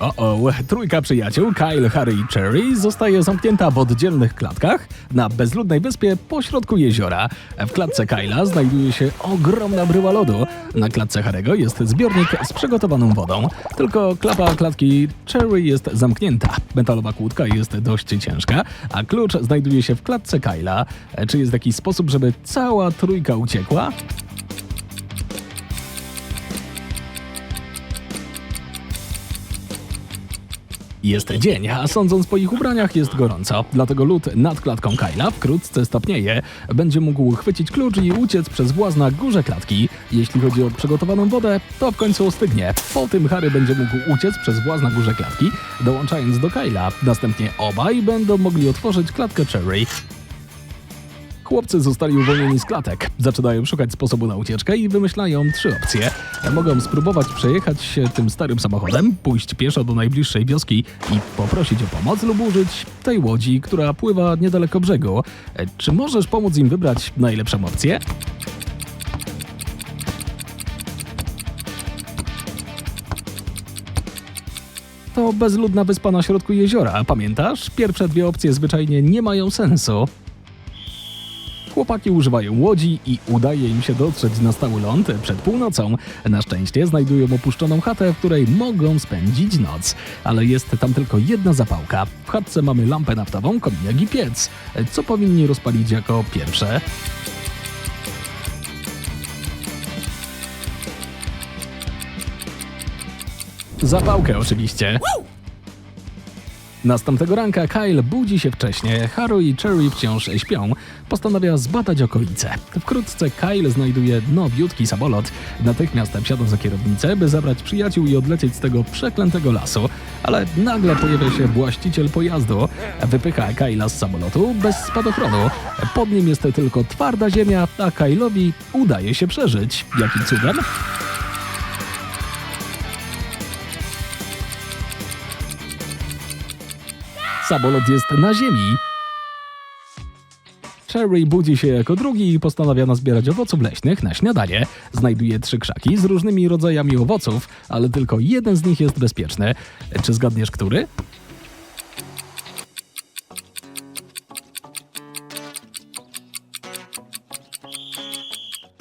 O, o, trójka przyjaciół, Kyle, Harry i Cherry, zostaje zamknięta w oddzielnych klatkach na bezludnej wyspie pośrodku jeziora. W klatce Kyla znajduje się ogromna bryła lodu. Na klatce Harry'ego jest zbiornik z przygotowaną wodą. Tylko klapa klatki Cherry jest zamknięta. Metalowa kłódka jest dość ciężka, a klucz znajduje się w klatce Kyla. Czy jest jakiś sposób, żeby cała trójka uciekła? Jest dzień, a sądząc po ich ubraniach jest gorąco, dlatego lód nad klatką Kyla wkrótce stopnieje. Będzie mógł chwycić klucz i uciec przez właz na górze klatki. Jeśli chodzi o przygotowaną wodę, to w końcu ostygnie. Po tym Harry będzie mógł uciec przez właz na górze klatki, dołączając do Kyla. Następnie obaj będą mogli otworzyć klatkę Cherry. Chłopcy zostali uwolnieni z klatek. Zaczynają szukać sposobu na ucieczkę i wymyślają trzy opcje. Mogą spróbować przejechać się tym starym samochodem, pójść pieszo do najbliższej wioski i poprosić o pomoc lub użyć tej łodzi, która pływa niedaleko brzegu. E, Czy możesz pomóc im wybrać najlepszą opcję? To bezludna wyspa na środku jeziora, pamiętasz? Pierwsze dwie opcje zwyczajnie nie mają sensu. Chłopaki używają łodzi i udaje im się dotrzeć na stały ląd przed północą. Na szczęście znajdują opuszczoną chatę, w której mogą spędzić noc. Ale jest tam tylko jedna zapałka. W chatce mamy lampę naftową, kominek i piec. Co powinni rozpalić jako pierwsze? Zapałkę oczywiście. Następnego ranka Kyle budzi się wcześnie, Haru i Cherry wciąż śpią. Postanawia zbadać okolice. Wkrótce Kyle znajduje nowiutki samolot. Natychmiast wsiada za kierownicę, by zabrać przyjaciół i odlecieć z tego przeklętego lasu. Ale nagle pojawia się właściciel pojazdu. Wypycha Kyla z samolotu bez spadochronu. Pod nim jest tylko twarda ziemia, a Kylowi udaje się przeżyć. Jakim cudem? Samolot jest na ziemi. Cherry budzi się jako drugi i postanawia nazbierać owoców leśnych na śniadanie. Znajduje trzy krzaki z różnymi rodzajami owoców, ale tylko jeden z nich jest bezpieczny. Czy zgadniesz, który?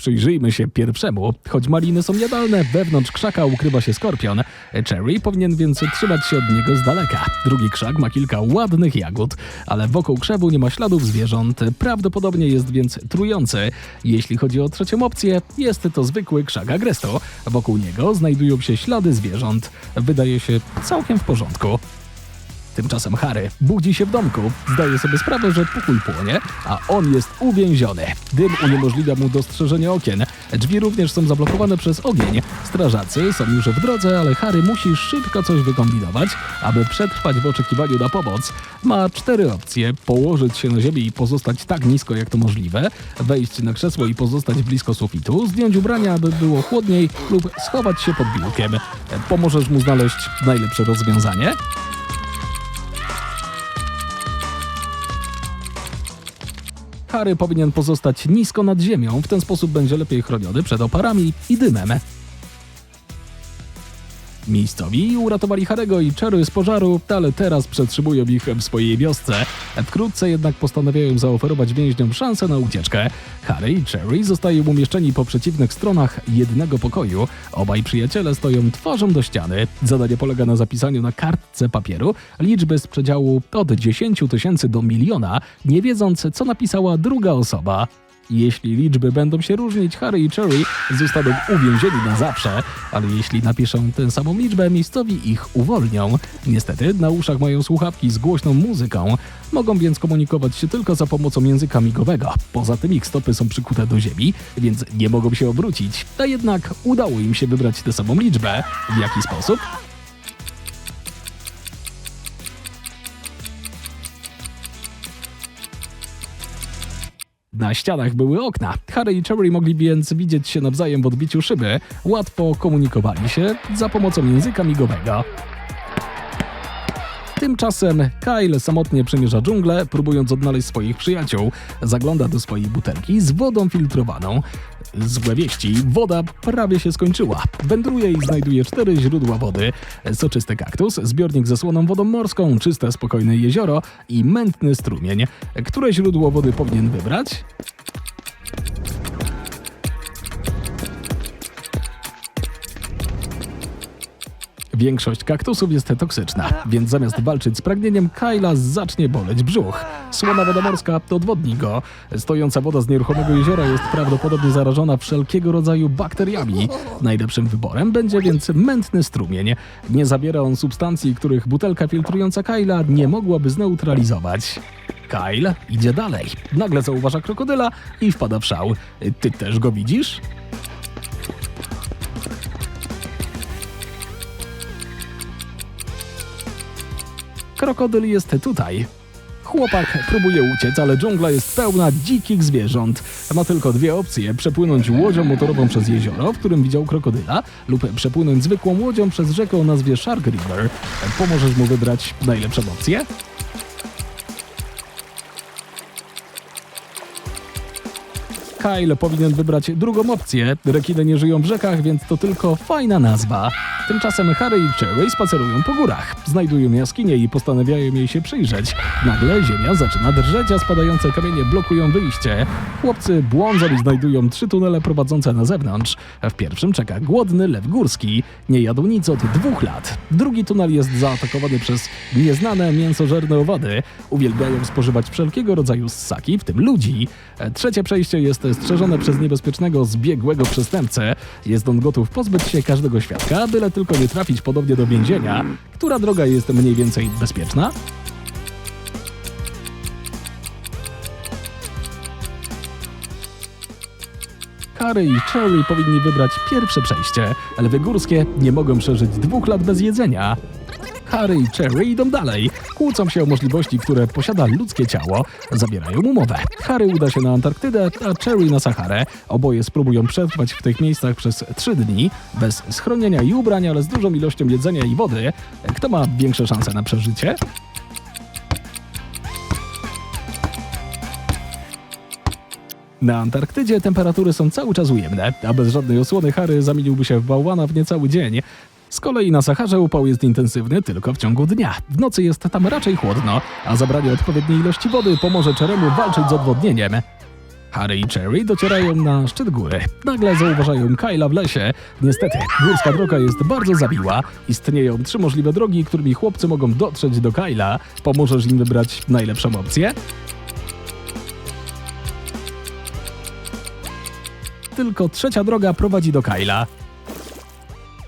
Przyjrzyjmy się pierwszemu. Choć maliny są jadalne, wewnątrz krzaka ukrywa się skorpion. Cherry powinien więc trzymać się od niego z daleka. Drugi krzak ma kilka ładnych jagód, ale wokół krzewu nie ma śladów zwierząt. Prawdopodobnie jest więc trujący. Jeśli chodzi o trzecią opcję, jest to zwykły krzak agresto. Wokół niego znajdują się ślady zwierząt. Wydaje się całkiem w porządku. Tymczasem Harry budzi się w domku, zdaje sobie sprawę, że pokój płonie, a on jest uwięziony. Dym uniemożliwia mu dostrzeżenie okien. Drzwi również są zablokowane przez ogień. Strażacy są już w drodze, ale Harry musi szybko coś wykombinować, aby przetrwać w oczekiwaniu na pomoc. Ma cztery opcje: położyć się na ziemi i pozostać tak nisko jak to możliwe, wejść na krzesło i pozostać blisko sufitu, zdjąć ubrania, aby było chłodniej lub schować się pod biurkiem. Pomożesz mu znaleźć najlepsze rozwiązanie? Harry powinien pozostać nisko nad ziemią, w ten sposób będzie lepiej chroniony przed oparami i dymem. Miejscowi uratowali Harego i Cherry z pożaru, ale teraz przetrzymują ich w swojej wiosce. Wkrótce jednak postanawiają zaoferować więźniom szansę na ucieczkę. Harry i Cherry zostają umieszczeni po przeciwnych stronach jednego pokoju. Obaj przyjaciele stoją twarzą do ściany. Zadanie polega na zapisaniu na kartce papieru liczby z przedziału od 10 tysięcy do miliona, nie wiedząc co napisała druga osoba. Jeśli liczby będą się różnić, Harry i Cherry zostaną uwięzieni na zawsze, ale jeśli napiszą tę samą liczbę, miejscowi ich uwolnią. Niestety na uszach mają słuchawki z głośną muzyką, mogą więc komunikować się tylko za pomocą języka migowego. Poza tym ich stopy są przykute do ziemi, więc nie mogą się obrócić. A jednak udało im się wybrać tę samą liczbę. W jaki sposób? Na ścianach były okna. Harry i Cherry mogli więc widzieć się nawzajem w odbiciu szyby. Łatwo komunikowali się za pomocą języka migowego. Tymczasem Kyle samotnie przemierza dżunglę, próbując odnaleźć swoich przyjaciół. Zagląda do swojej butelki z wodą filtrowaną. Złe wieści. Woda prawie się skończyła. Wędruje i znajduje cztery źródła wody. Soczysty kaktus, zbiornik ze słoną wodą morską, czyste, spokojne jezioro i mętny strumień. Które źródło wody powinien wybrać? Większość kaktusów jest toksyczna, więc zamiast walczyć z pragnieniem, Kyla zacznie boleć brzuch. Słona woda morska odwodni go. Stojąca woda z nieruchomego jeziora jest prawdopodobnie zarażona wszelkiego rodzaju bakteriami. Najlepszym wyborem będzie więc mętny strumień. Nie zawiera on substancji, których butelka filtrująca Kyla nie mogłaby zneutralizować. Kyle idzie dalej. Nagle zauważa krokodyla i wpada w szał. Ty też go widzisz? Krokodyl jest tutaj. Chłopak próbuje uciec, ale dżungla jest pełna dzikich zwierząt. Ma tylko dwie opcje: przepłynąć łodzią motorową przez jezioro, w którym widział krokodyla, lub przepłynąć zwykłą łodzią przez rzekę o nazwie Shark River. Pomożesz mu wybrać najlepszą opcję? Kyle powinien wybrać drugą opcję. Rekiny nie żyją w rzekach, więc to tylko fajna nazwa. Tymczasem Harry i Cherry spacerują po górach. Znajdują jaskinię i postanawiają jej się przyjrzeć. Nagle ziemia zaczyna drżeć, a spadające kamienie blokują wyjście. Chłopcy błądzą i znajdują trzy tunele prowadzące na zewnątrz. W pierwszym czeka głodny lew górski. Nie jadł nic od dwóch lat. Drugi tunel jest zaatakowany przez nieznane mięsożerne owady. Uwielbiają spożywać wszelkiego rodzaju ssaki, w tym ludzi. Trzecie przejście jest strzeżone przez niebezpiecznego, zbiegłego przestępcę. Jest on gotów pozbyć się każdego świadka, byle tylko nie trafić podobnie do więzienia. Która droga jest mniej więcej bezpieczna? Harry i Cherry powinni wybrać pierwsze przejście. Lwy górskie nie mogą przeżyć dwóch lat bez jedzenia. Harry i Cherry idą dalej. Kłócą się o możliwości, które posiada ludzkie ciało. Zawierają umowę. Harry uda się na Antarktydę, a Cherry na Saharę. Oboje spróbują przetrwać w tych miejscach przez trzy dni, bez schronienia i ubrań, ale z dużą ilością jedzenia i wody. Kto ma większe szanse na przeżycie? Na Antarktydzie temperatury są cały czas ujemne, a bez żadnej osłony Harry zamieniłby się w bałwana w niecały dzień. Z kolei na Saharze upał jest intensywny tylko w ciągu dnia. W nocy jest tam raczej chłodno, a zabranie odpowiedniej ilości wody pomoże Cheremu walczyć z odwodnieniem. Harry i Cherry docierają na szczyt góry. Nagle zauważają Kyla w lesie. Niestety, górska droga jest bardzo zawiła. Istnieją trzy możliwe drogi, którymi chłopcy mogą dotrzeć do Kyla. Pomożesz im wybrać najlepszą opcję? Tylko trzecia droga prowadzi do Kyla.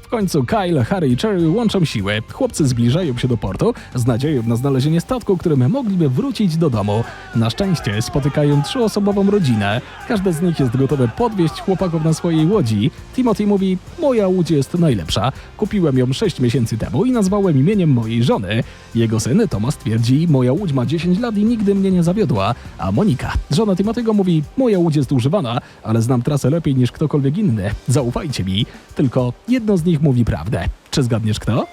W końcu Kyle, Harry i Cherry łączą siły. Chłopcy zbliżają się do portu z nadzieją na znalezienie statku, którym mogliby wrócić do domu. Na szczęście spotykają trzyosobową rodzinę. Każde z nich jest gotowe podwieźć chłopaków na swojej łodzi. Timothy mówi, moja łódź jest najlepsza. Kupiłem ją 6 miesięcy temu i nazwałem imieniem mojej żony. Jego syn Thomas twierdzi, moja łódź ma 10 lat i nigdy mnie nie zawiodła. A Monika, żona Timothy'ego mówi, moja łódź jest używana, ale znam trasę lepiej niż ktokolwiek inny. Zaufajcie mi. Tylko jedno z nich mówi prawdę. Czy zgadniesz kto?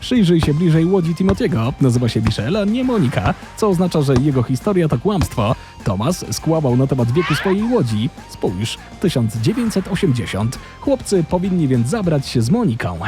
Przyjrzyj się bliżej łodzi Timotiego. Nazywa się Michelle, a nie Monika, co oznacza, że jego historia to kłamstwo. Thomas skłamał na temat wieku swojej łodzi. Spójrz, 1980. Chłopcy powinni więc zabrać się z Moniką.